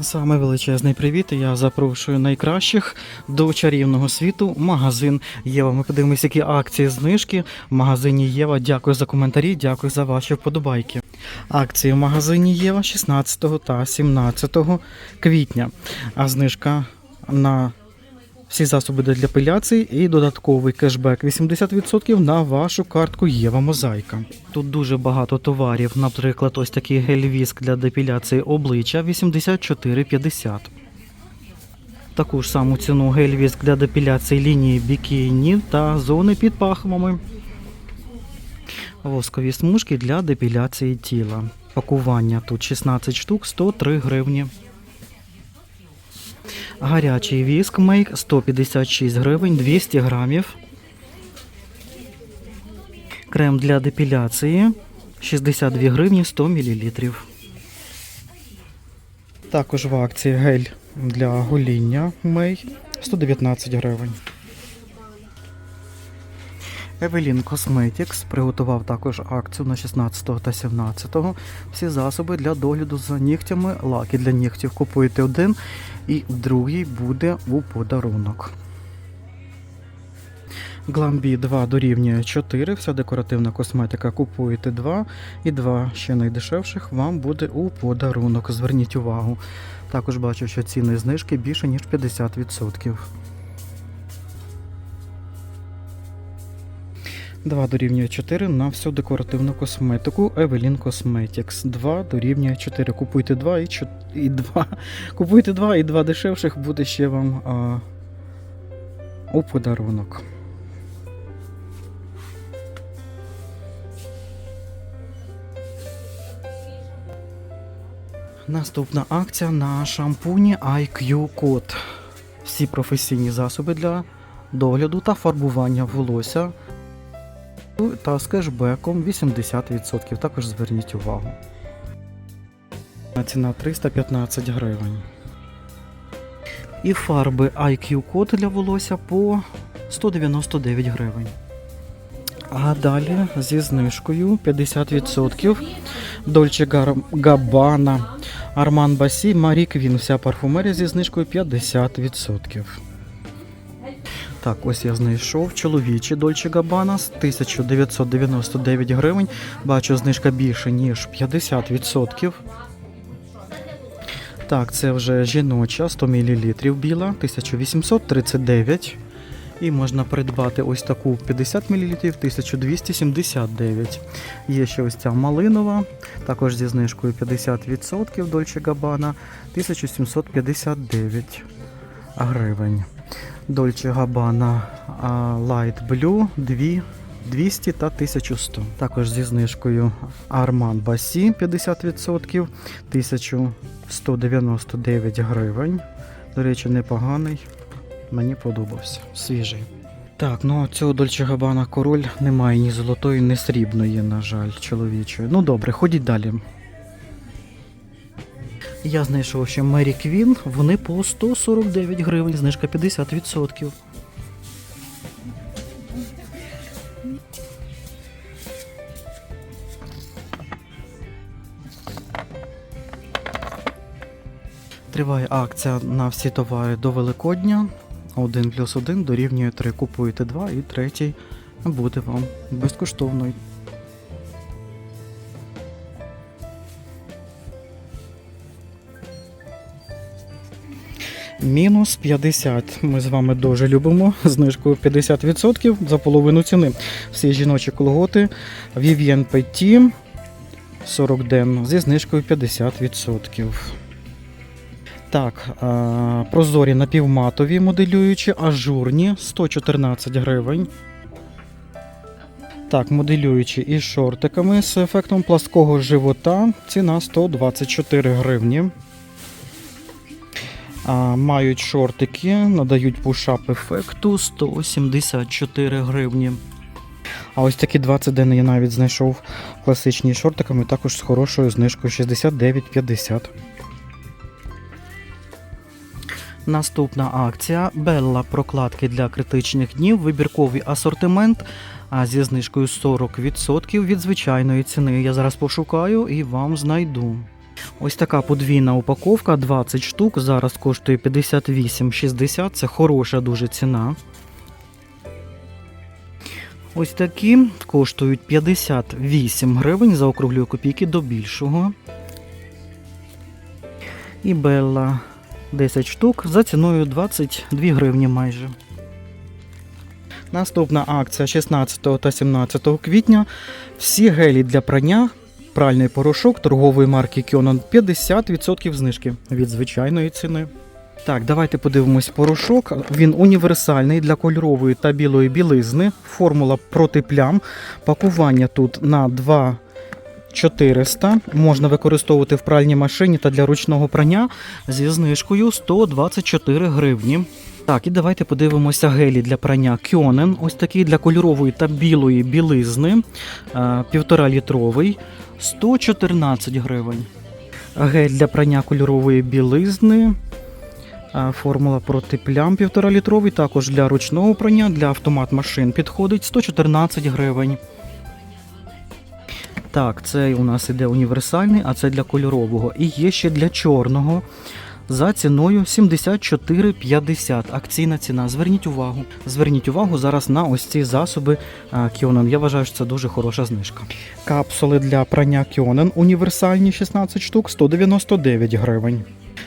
Саме величезний привіт. Я запрошую найкращих до чарівного світу. Магазин Єва. Ми подивимося, які акції знижки в магазині Єва. Дякую за коментарі, дякую за ваші вподобайки. Акції в магазині Єва 16 та 17 квітня. А знижка на всі засоби для депіляції і додатковий кешбек 80% на вашу картку Єва Мозаїка. Тут дуже багато товарів, наприклад, ось такий гель-віск для депіляції обличчя 84,50. Таку ж саму ціну гель-віск для депіляції лінії бікіні та зони під пахвами. Воскові смужки для депіляції тіла. Пакування тут 16 штук, 103 гривні. Гарячий віск мейк 156 гривень 200 грамів. Крем для депіляції 62 гривні 100 мл. Також в акції гель для гоління мей 119 гривень. Evelyn Cosmetics приготував також акцію на 16 та 17. Всі засоби для догляду за нігтями, лаки для нігтів купуєте один і другий буде у подарунок. Гламбі 2 дорівнює 4, вся декоративна косметика купуєте 2 і 2 ще найдешевших вам буде у подарунок. Зверніть увагу. Також бачу, що ціни знижки більше ніж 50%. 2 дорівнює 4 на всю декоративну косметику Evelyn Cosmetics. 2 дорівнює 4. Купуйте 2 і 4, і 2. Купуйте 2 і 2 дешевших буде ще вам а, у подарунок. Наступна акція на шампуні IQ Code. Всі професійні засоби для догляду та фарбування волосся та з кешбеком 80%. Також зверніть увагу. Ціна 315 гривень. І фарби IQ Code для волосся по 199 гривень. А далі зі знижкою 50% Dolce Gabbana, Armand Басі, Marie Queen. Вся парфумерія зі знижкою 50%. Так, ось я знайшов чоловічі Dolce Gabbana з 1999 гривень. Бачу, знижка більше, ніж 50%. Так, це вже жіноча 100 мл біла, 1839. І можна придбати ось таку 50 мл 1279. Є ще ось ця малинова, також зі знижкою 50% Dolce Gabbana 1759 гривень. Dolce Gabbana Light Blue 2 200 та 1100. Також зі знижкою Armand Басі 50% 1199 гривень. До речі, непоганий. Мені подобався. Свіжий. Так, ну цього Dolce Gabbana король немає ні золотої, ні срібної, на жаль, чоловічої. Ну добре, ходіть далі. Я знайшов ще Мері Квін, вони по 149 гривень, знижка 50%. Триває акція на всі товари до Великодня. 1 плюс 1 дорівнює 3. Купуєте 2 і третій буде вам безкоштовно. Мінус 50. Ми з вами дуже любимо знижкою 50% за половину ціни. Всі жіночі колготи Vivien Petit 40 ден зі знижкою 50%. Так, прозорі напівматові моделюючі, ажурні 114 гривень. Так, моделюючі із шортиками з ефектом плаского живота. Ціна 124 гривні. Мають шортики, надають пушап ефекту 174 гривні. А ось такі 20 ден я навіть знайшов класичні шортиками, також з хорошою знижкою 69,50. Наступна акція Белла прокладки для критичних днів, вибірковий асортимент а зі знижкою 40% від звичайної ціни. Я зараз пошукаю і вам знайду. Ось така подвійна упаковка, 20 штук. Зараз коштує 58,60. Це хороша дуже ціна. Ось такі коштують 58 гривень, заокруглюю копійки до більшого. І Белла 10 штук за ціною 22 гривні майже. Наступна акція 16 та 17 квітня. Всі гелі для прання, пральний порошок торгової марки Kionon 50% знижки від звичайної ціни. Так, давайте подивимось порошок. Він універсальний для кольорової та білої білизни. Формула проти плям. Пакування тут на 2 400. Можна використовувати в пральній машині та для ручного прання зі знижкою 124 гривні. Так, і давайте подивимося гелі для прання Кьонен. Ось такий для кольорової та білої білизни. е, Півтора літровий 114 гривень. Гель для прання кольорової білизни. е, Формула проти плям 1,5 літровий. Також для ручного прання, для автомат машин підходить 114 гривень. Так, це у нас іде універсальний, а це для кольорового. І є ще для чорного за ціною 74,50. Акційна ціна. Зверніть увагу. Зверніть увагу зараз на ось ці засоби Кіонен. Я вважаю, що це дуже хороша знижка. Капсули для прання Кіонен універсальні 16 штук 199 гривень.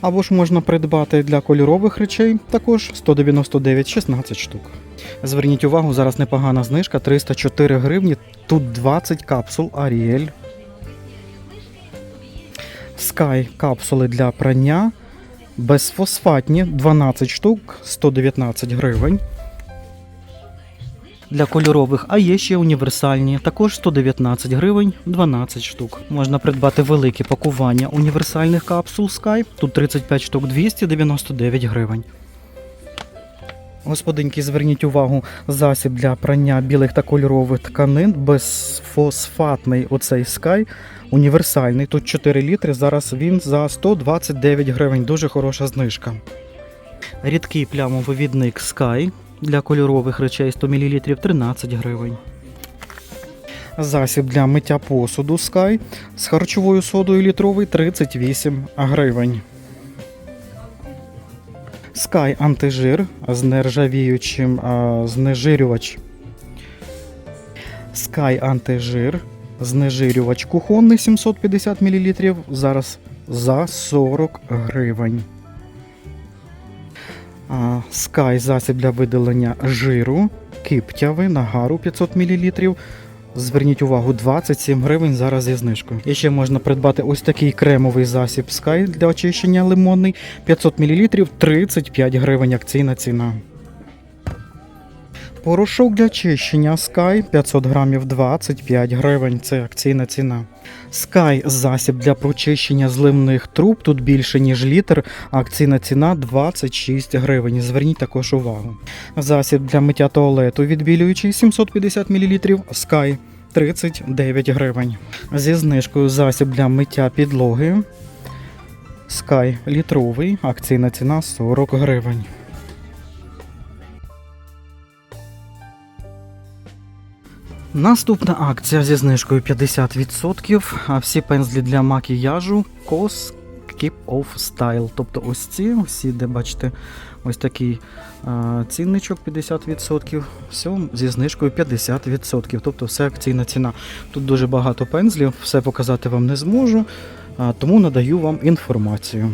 Або ж можна придбати для кольорових речей також 199 16 штук. Зверніть увагу, зараз непогана знижка 304 гривні. Тут 20 капсул Ariel. Sky капсули для прання. Безфосфатні 12 штук 119 гривень. Для кольорових, а є ще універсальні, також 119 гривень 12 штук. Можна придбати велике пакування універсальних капсул Sky. Тут 35 штук 299 гривень. Господинки, зверніть увагу, засіб для прання білих та кольорових тканин, безфосфатний оцей Sky, універсальний. Тут 4 літри. Зараз він за 129 гривень. Дуже хороша знижка. Рідкий плямовивідник Sky для кольорових речей 100 мл 13 гривень. Засіб для миття посуду Sky з харчовою содою літровий 38 гривень. Sky антижир з нержавіючим а, знежирювач. Sky антижир, знежирювач кухонний 750 мл. Зараз за 40 гривень. Sky засіб для видалення жиру, киптяви, нагару 500 мл. Зверніть увагу, 27 гривень зараз зі знижкою. І ще можна придбати ось такий кремовий засіб Sky для очищення лимонний 500 мл 35 гривень акційна ціна. Порошок для чищення Sky 500 грамів 25 гривень. Це акційна ціна. Sky засіб для прочищення зливних труб. Тут більше ніж літр. Акційна ціна 26 гривень. Зверніть також увагу. Засіб для миття туалету відбілюючий 750 мл Sky 39 гривень. Зі знижкою засіб для миття підлоги. Sky літровий. Акційна ціна 40 гривень. Наступна акція зі знижкою 50%. А всі пензлі для макіяжу COS Keep Off Style. Тобто ось ці, всі, де бачите, ось такий а, цінничок 50%. Все зі знижкою 50%. Тобто все акційна ціна. Тут дуже багато пензлів, все показати вам не зможу, а, тому надаю вам інформацію.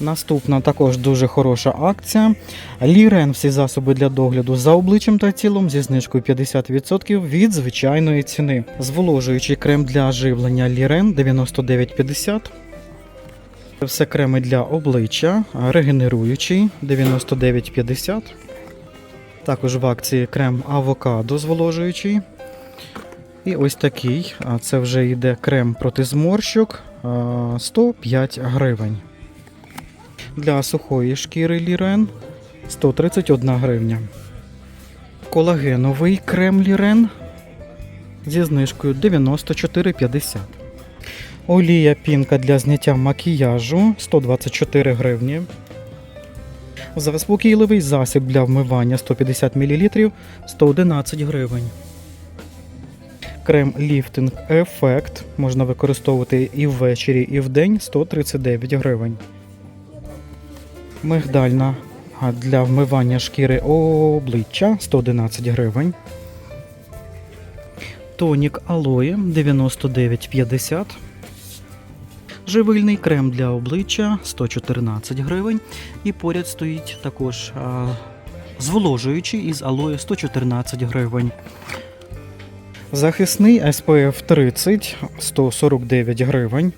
Наступна також дуже хороша акція. Лірен всі засоби для догляду за обличчям та тілом зі знижкою 50% від звичайної ціни. Зволожуючий крем для живлення Лірен 99,50. Все креми для обличчя, регенеруючий 99,50. Також в акції крем авокадо зволожуючий. І ось такий. Це вже йде крем проти зморщок 105 гривень. Для сухої шкіри Лірен 131 гривня. Колагеновий крем Лірен зі знижкою 94,50. Олія пінка для зняття макіяжу 124 гривні. Заспокійливий засіб для вмивання 150 мл 111 гривень. Крем ліфтинг ефект. Можна використовувати і ввечері, і вдень 139 гривень. Мигдальна для вмивання шкіри обличчя 111 гривень. Тонік алоє 99,50. Живильний крем для обличчя 114 гривень. І поряд стоїть також а, зволожуючий із алоє 114 гривень. Захисний SPF 30 149 гривень.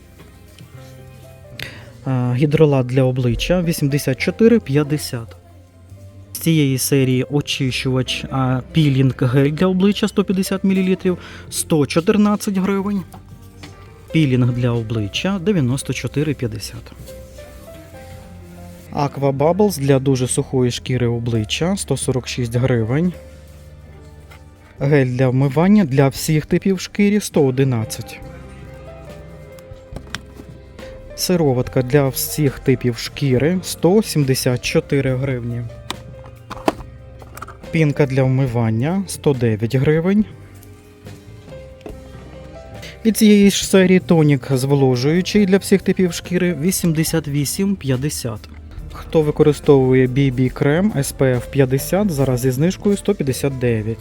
Гідролат для обличчя 84,50. З цієї серії очищувач пілінг гель для обличчя 150 мл 114 гривень. Пілінг для обличчя 94,50. Aqua Bubbles для дуже сухої шкіри обличчя 146 гривень. Гель для вмивання для всіх типів шкірі 111. Сироватка для всіх типів шкіри 174 гривні. Пінка для вмивання 109 гривень. Від цієї ж серії тонік зволожуючий для всіх типів шкіри 88,50. Хто використовує BB крем SPF 50 зараз зі знижкою 159.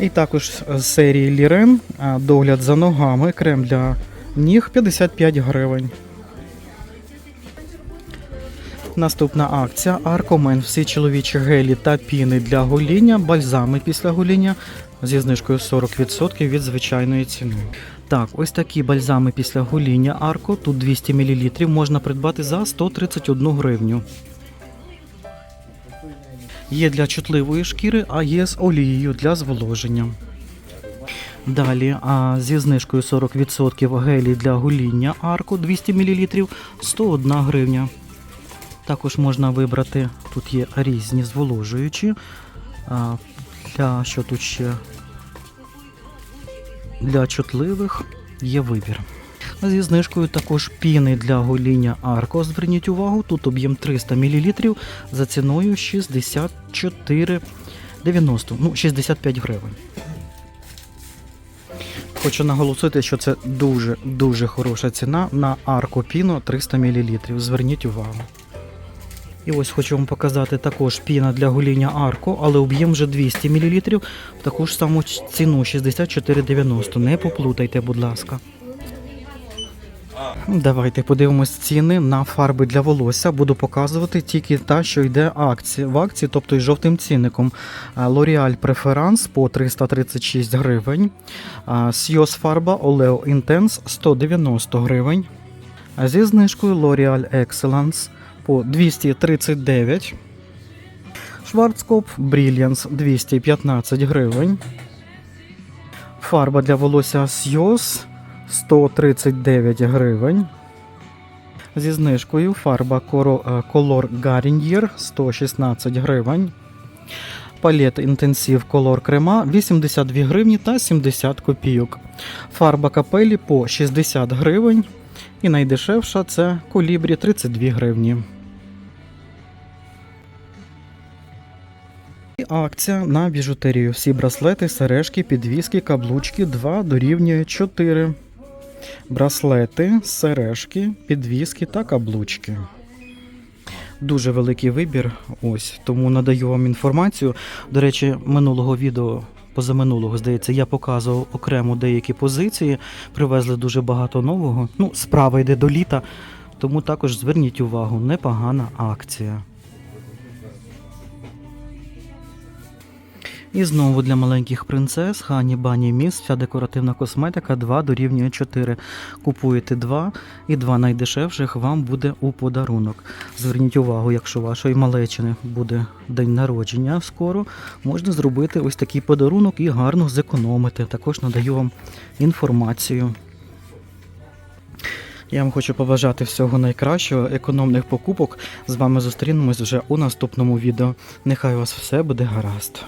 І також з серії Лірен догляд за ногами, крем для ніг 55 гривень. Наступна акція Аркомен. Всі чоловічі гелі та піни для гоління, бальзами після гоління зі знижкою 40% від звичайної ціни. Так, ось такі бальзами після гоління Арко. Тут 200 мл можна придбати за 131 гривню. Є для чутливої шкіри, а є з олією для зволоження. Далі а, зі знижкою 40% гелі для гоління Арко 200 мл 101 гривня. Також можна вибрати, тут є різні зволожуючі. А, для що тут ще? Для чутливих є вибір. Зі знижкою також піни для гоління Арко. Зверніть увагу, тут об'єм 300 мл за ціною 64,90, ну 65 гривень. Хочу наголосити, що це дуже-дуже хороша ціна на Піно 300 мл. Зверніть увагу. І ось хочу вам показати також піна для гоління Арко, але об'єм вже 200 мл в таку ж саму ціну 64,90. Не поплутайте, будь ласка. Давайте подивимось ціни на фарби для волосся. Буду показувати тільки та, що йде акції, в акції, тобто із жовтим цінником. L'Oreal Preference по 336 гривень. Сйоз фарба Oleo Intense 190 гривень. Зі знижкою L'Oreal Excellence по 239. Schwarzkopf Brilliance 215 гривень. Фарба для волосся Сйоз 139 гривень. Зі знижкою фарба Color Garnier 116 гривень. Палет інтенсив Color крема 82 гривні та 70 копійок. Фарба капелі по 60 гривень. І найдешевша це колібрі 32 гривні. І Акція на біжутерію. Всі браслети, сережки, підвіски, каблучки 2 дорівнює 4. Браслети, сережки, підвіски та каблучки. Дуже великий вибір. Ось тому надаю вам інформацію. До речі, минулого відео, позаминулого, здається, я показував окремо деякі позиції. Привезли дуже багато нового. Ну, справа йде до літа, тому також зверніть увагу, непогана акція. І знову для маленьких принцес Хані Бані Міс, вся декоративна косметика 2 дорівнює 4. Купуєте 2 і 2 найдешевших вам буде у подарунок. Зверніть увагу, якщо вашої малечини буде день народження скоро, можна зробити ось такий подарунок і гарно зекономити. Також надаю вам інформацію. Я вам хочу побажати всього найкращого, економних покупок. З вами зустрінемось вже у наступному відео. Нехай у вас все буде гаразд.